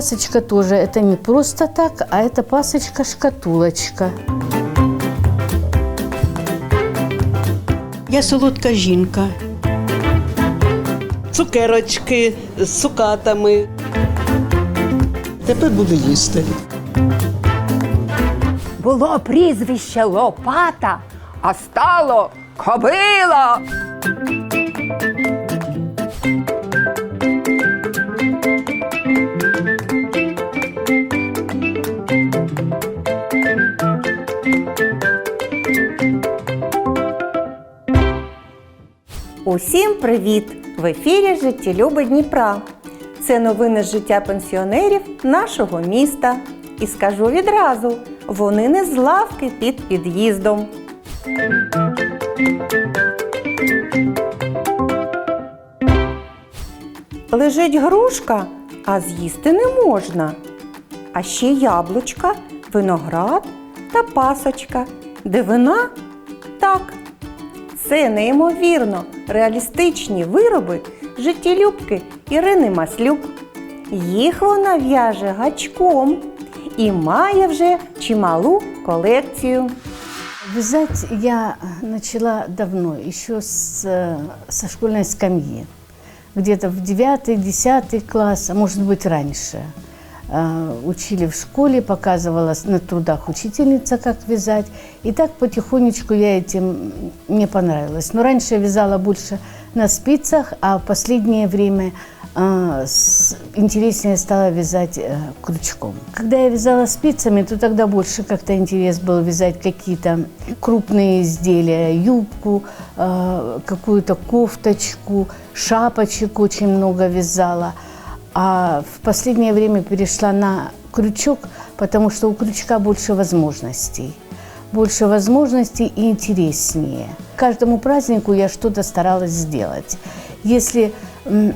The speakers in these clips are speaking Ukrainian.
пасочка тоже это не просто так, а это пасочка-шкатулочка. Я солодка жінка. цукерочки з цукатами. Тепер буду їсти. Було прізвище Лопата, а стало Кобила. Усім привіт! В ефірі Життєлюби Дніпра. Це новини з життя пенсіонерів нашого міста. І скажу відразу: вони не з лавки під під'їздом. Лежить грушка, а з'їсти не можна. А ще яблучка, виноград та пасочка. Дивина? Так, це неймовірно реалістичні вироби життєлюбки Ірини Маслюк. Їх вона в'яже гачком і має вже чималу колекцію. Вязать я начала давно, еще с, э, со школьной скамьи. Где-то в 9-10 класс, а может быть раньше. Э, Учили в школе, показывала на трудах учительница, как вязать. И так потихонечку я этим мне понравилось. Но раньше я вязала больше на спицах, а в последнее время э, интереснее стало вязать э, крючком. Когда я вязала спицами, то тогда больше как-то интерес был вязать какие-то крупные изделия, юбку, какую-то кофточку, шапочек очень много вязала. А в последнее время перешла на крючок, потому что у крючка больше возможностей. Больше возможностей и интереснее. Каждому празднику я что-то старалась сделать. Если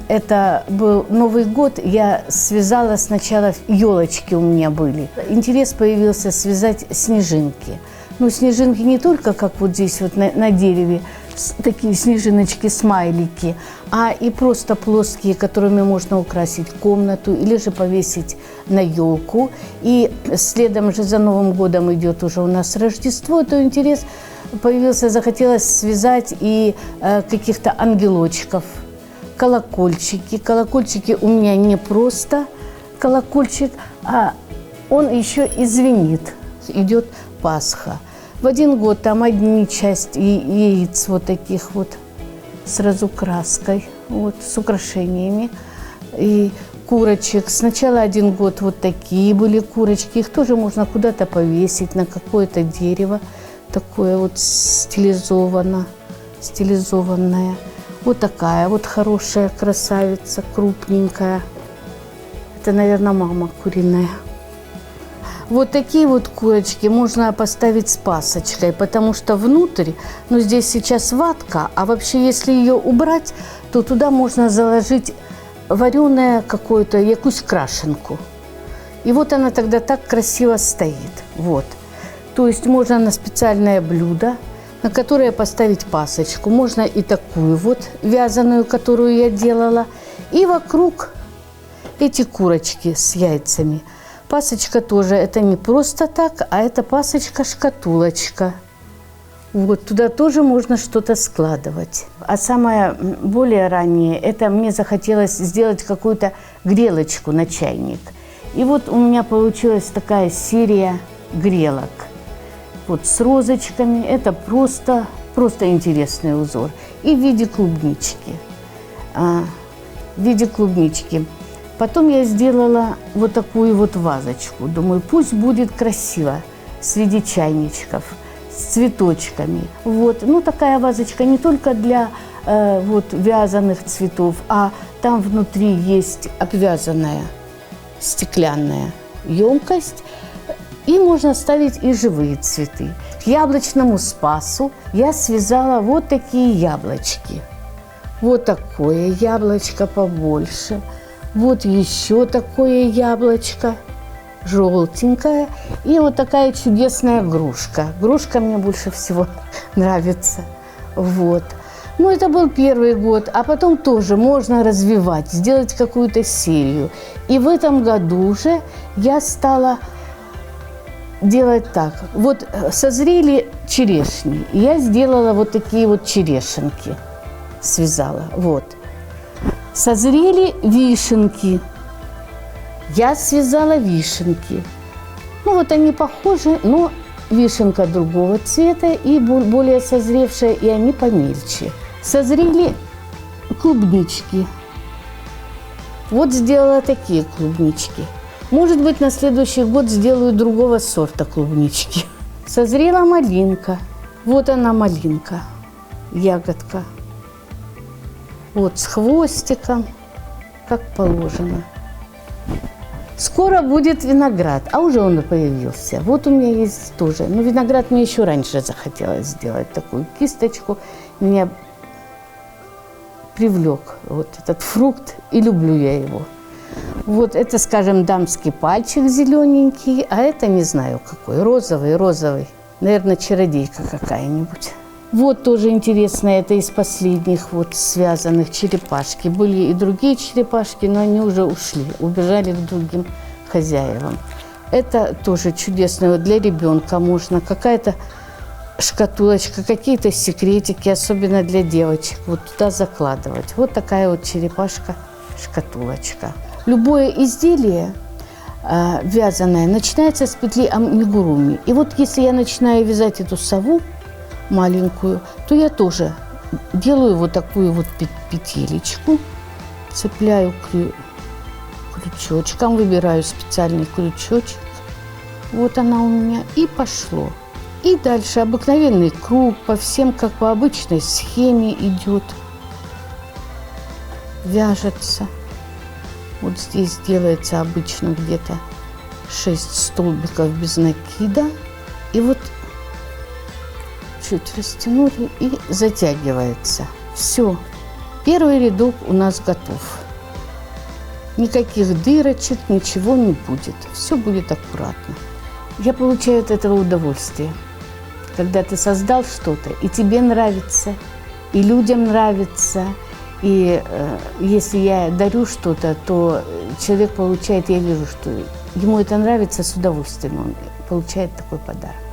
это был Новый год, я связала сначала елочки у меня были. Интерес появился связать снежинки. Ну, снежинки не только как вот здесь вот на, на дереве, такие снежиночки, смайлики, а и просто плоские, которыми можно украсить комнату или же повесить на елку. И следом же за Новым годом идет уже у нас Рождество, то интерес появился, захотелось связать и э, каких-то ангелочков, колокольчики. Колокольчики у меня не просто колокольчик, а он еще и звенит. Идет Пасха. В один год там одни части яиц вот таких вот с разукраской, вот, с украшениями. И курочек. Сначала один год вот такие были курочки. Их тоже можно куда-то повесить, на какое-то дерево. Такое вот стилизовано, стилизованное. Вот такая вот хорошая красавица, крупненькая. Это, наверное, мама куриная. Вот такие вот курочки можно поставить с пасочкой, потому что внутрь, ну здесь сейчас ватка, а вообще если ее убрать, то туда можно заложить вареное какое-то, якусь крашенку. И вот она тогда так красиво стоит. Вот. То есть можно на специальное блюдо, на которое поставить пасочку. Можно и такую вот вязаную, которую я делала. И вокруг эти курочки с яйцами. Пасочка тоже, это не просто так, а это пасочка-шкатулочка. Вот, туда тоже можно что-то складывать. А самое более раннее, это мне захотелось сделать какую-то грелочку на чайник. И вот у меня получилась такая серия грелок. Вот с розочками, это просто, просто интересный узор. И в виде клубнички. А, в виде клубнички. Потом я сделала вот такую вот вазочку. Думаю, пусть будет красиво среди чайничков с цветочками. Вот, ну такая вазочка не только для э, вот вязаных цветов, а там внутри есть обвязанная стеклянная емкость. И можно ставить и живые цветы. К яблочному спасу я связала вот такие яблочки. Вот такое яблочко побольше. Вот еще такое яблочко, желтенькое. И вот такая чудесная грушка. Грушка мне больше всего нравится. Вот. Ну, это был первый год, а потом тоже можно развивать, сделать какую-то серию. И в этом году уже я стала делать так. Вот э, созрели черешни, я сделала вот такие вот черешенки, связала, вот. Созрели вишенки, я связала вишенки. Ну, вот они похожи, но вишенка другого цвета и бо- более созревшая, и они помельче. Созрели клубнички. Вот сделала такие клубнички. Может быть, на следующий год сделаю другого сорта клубнички. Созрела малинка. Вот она малинка, ягодка. Вот с хвостиком, как положено. Скоро будет виноград, а уже он появился. Вот у меня есть тоже. Но виноград мне еще раньше захотелось сделать такую кисточку. Меня привлек вот этот фрукт, и люблю я его. Вот это, скажем, дамский пальчик зелененький, а это не знаю какой, розовый, розовый. Наверное, чародейка какая-нибудь. Вот тоже интересно, это из последних вот связанных черепашки. Были и другие черепашки, но они уже ушли, убежали к другим хозяевам. Это тоже чудесно вот для ребенка можно. Какая-то шкатулочка, какие-то секретики, особенно для девочек, вот туда закладывать. Вот такая вот черепашка-шкатулочка. Любое изделие э, вязаное начинается с петли амигуруми. И вот если я начинаю вязать эту сову маленькую, то я тоже делаю вот такую вот пе- петелечку, цепляю крю- крючочком, выбираю специальный крючочек. Вот она у меня и пошло. И дальше обыкновенный круг по всем, как по обычной схеме идет. Вяжется. Вот здесь делается обычно где-то 6 столбиков без накида. И вот чуть растянули и затягивается. Все. Первый рядок у нас готов. Никаких дырочек, ничего не будет. Все будет аккуратно. Я получаю от этого удовольствие. Когда ты создал что-то, и тебе нравится, и людям нравится, и э, если я дарю что-то, то человек получает, я вижу, что ему это нравится с удовольствием, он получает такой подарок.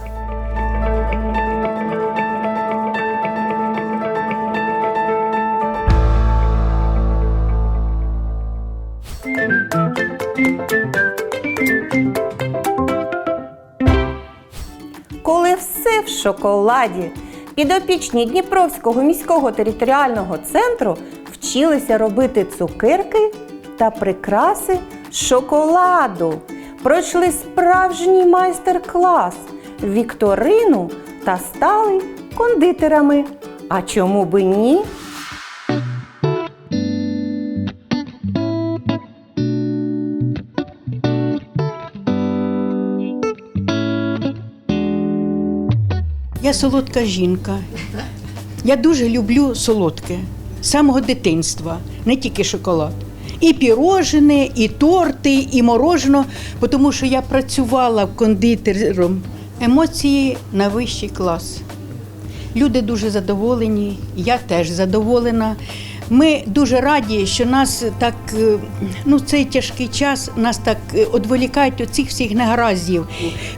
Шоколаді, підопічні Дніпровського міського територіального центру вчилися робити цукерки та прикраси шоколаду. Пройшли справжній майстер-клас, вікторину та стали кондитерами. А чому би ні? Я солодка жінка. Я дуже люблю солодке з самого дитинства, не тільки шоколад. І пірожини, і торти, і морожено, тому що я працювала кондитером. Емоції на вищий клас. Люди дуже задоволені, я теж задоволена. Ми дуже раді, що нас так, е, ну цей тяжкий час нас так е, одволікають від цих всіх негараздів.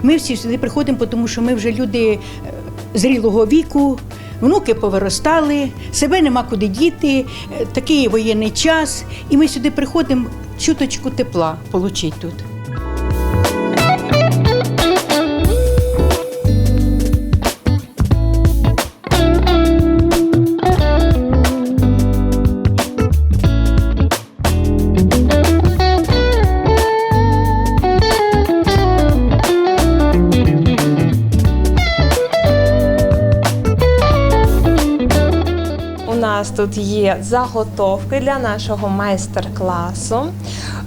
Ми всі сюди приходимо, тому що ми вже люди е, зрілого віку, внуки повиростали, себе нема куди діти, е, такий воєнний час. І ми сюди приходимо чуточку тепла отримати тут. Тут є заготовки для нашого майстер-класу.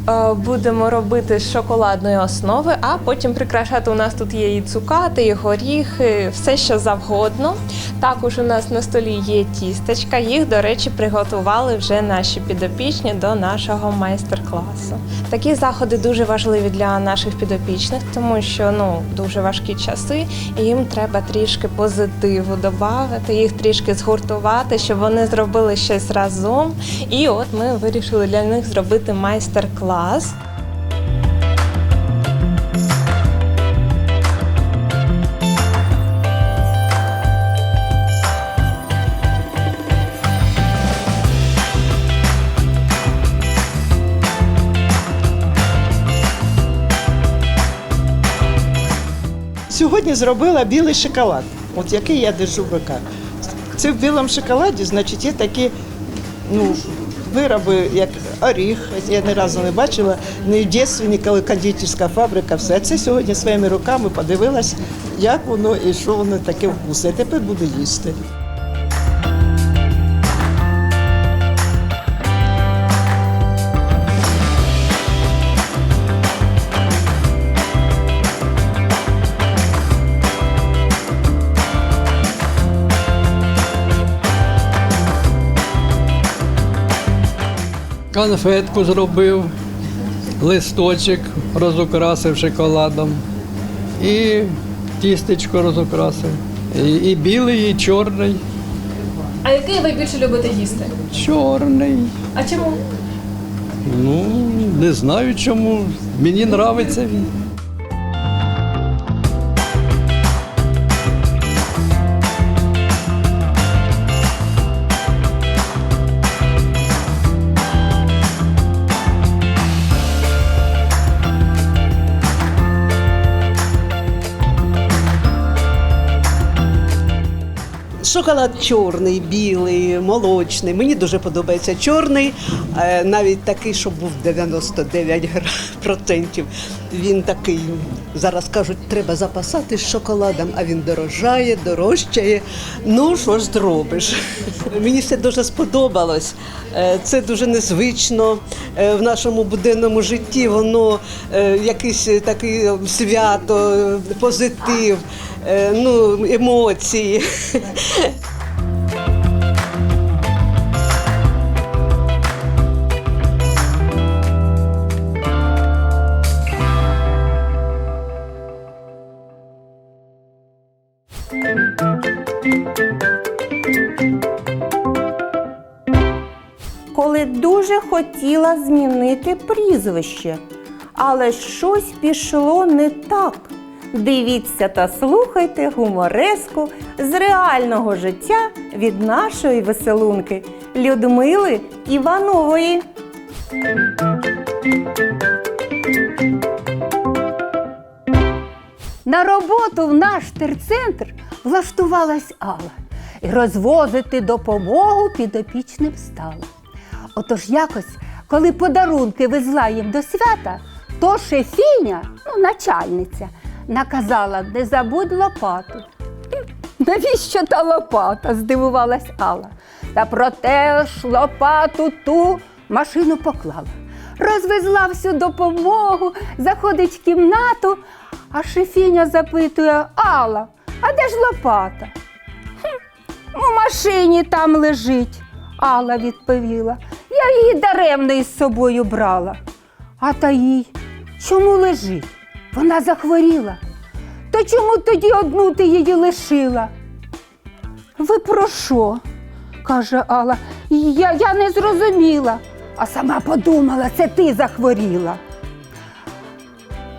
Е, Будемо робити з шоколадної основи, а потім прикрашати. У нас тут є і цукати, і горіхи, все що завгодно. Також у нас на столі є тістечка. Їх, до речі, приготували вже наші підопічні до нашого майстер-класу. Такі заходи дуже важливі для наших підопічних, тому що ну дуже важкі часи, і їм треба трішки позитиву додати, їх трішки згуртувати, щоб вони зробили щось разом. І от ми вирішили для них зробити майстер-клас. Сьогодні зробила білий шоколад, от який я держу в руках. Це в білому шоколаді, значить, є такі ну, вироби, як оріх. Я ні разу не бачила, ні в дитинстві, ні кондитерська фабрика, все. Це сьогодні своїми руками подивилась, як воно і що воно таке вкусне. Тепер буду їсти. Конфетку зробив, листочок розукрасив шоколадом і тістечко розукрасив. І, і білий, і чорний. А який ви більше любите їсти? Чорний. А чому? Ну, не знаю чому. Мені подобається він. Шоколад чорний, білий, молочний. Мені дуже подобається чорний, е, навіть такий, щоб був 99 гра- процентів. Він такий, зараз кажуть, треба запасати шоколадом, а він дорожає, дорожчає. Ну, що ж зробиш? Мені це дуже сподобалось. Е, Це дуже незвично Е, в нашому буденному житті. Воно якийсь такий свято, позитив, ну, емоції. коли дуже хотіла змінити прізвище, але щось пішло не так. Дивіться та слухайте гумореску з реального життя від нашої веселунки Людмили Іванової. На роботу в наш терцентр влаштувалась Алла і розвозити допомогу підопічним стала. Отож якось, коли подарунки везла їм до свята, то шефіня, ну, начальниця, наказала не забудь лопату. Навіщо та лопата? здивувалась Алла. Та проте ж лопату ту машину поклала. Розвезла всю допомогу, заходить в кімнату, а шефіня запитує Алла, а де ж лопата? «Хм, У машині там лежить, Алла відповіла. Я її даремно із собою брала. А та їй чому лежить? Вона захворіла. То чому тоді одну ти її лишила? Ви про що? каже Алла. Я, я не зрозуміла, а сама подумала, це ти захворіла.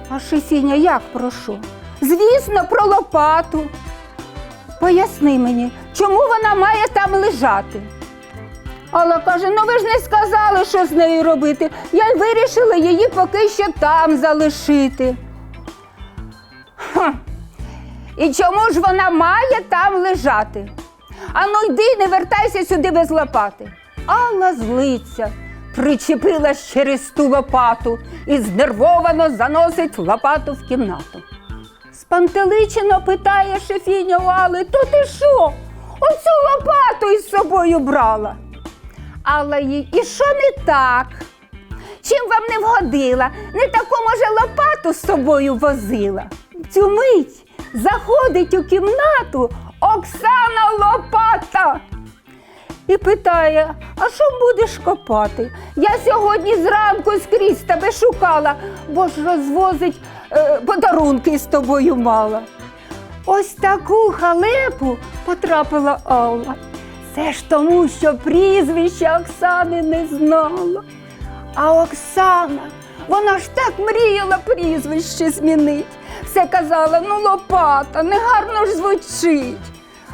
А Шефіня як про що? Звісно, про лопату. Поясни мені, чому вона має там лежати? Алла каже: ну ви ж не сказали, що з нею робити. Я вирішила її поки що там залишити. І чому ж вона має там лежати? Ану йди, не вертайся сюди без лопати. Алла злиться, причепилась через ту лопату і знервовано заносить лопату в кімнату. Спантеличено питає шефіня у Алли, то ти що? Оцю лопату із собою брала. Алла їй, і що не так? Чим вам не вгодила? Не таку, може, лопату з собою возила. Цю мить заходить у кімнату Оксана Лопата і питає: а що будеш копати? Я сьогодні зранку скрізь тебе шукала, бо ж розвозить е, подарунки з тобою мала. Ось таку халепу потрапила Алла. Це ж тому, що прізвища Оксани не знала. А Оксана, вона ж так мріяла прізвище змінить. Все казала, ну лопата, негарно ж звучить.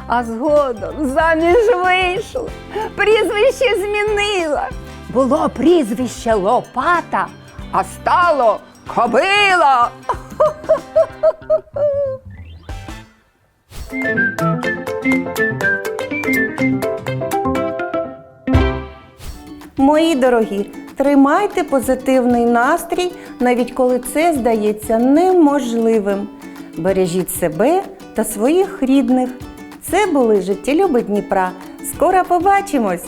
А згодом заміж вийшла, прізвище змінила. Було прізвище Лопата, а стало кобила. Мої дорогі, тримайте позитивний настрій, навіть коли це здається неможливим. Бережіть себе та своїх рідних. Це були життєлюби Дніпра. Скоро побачимось!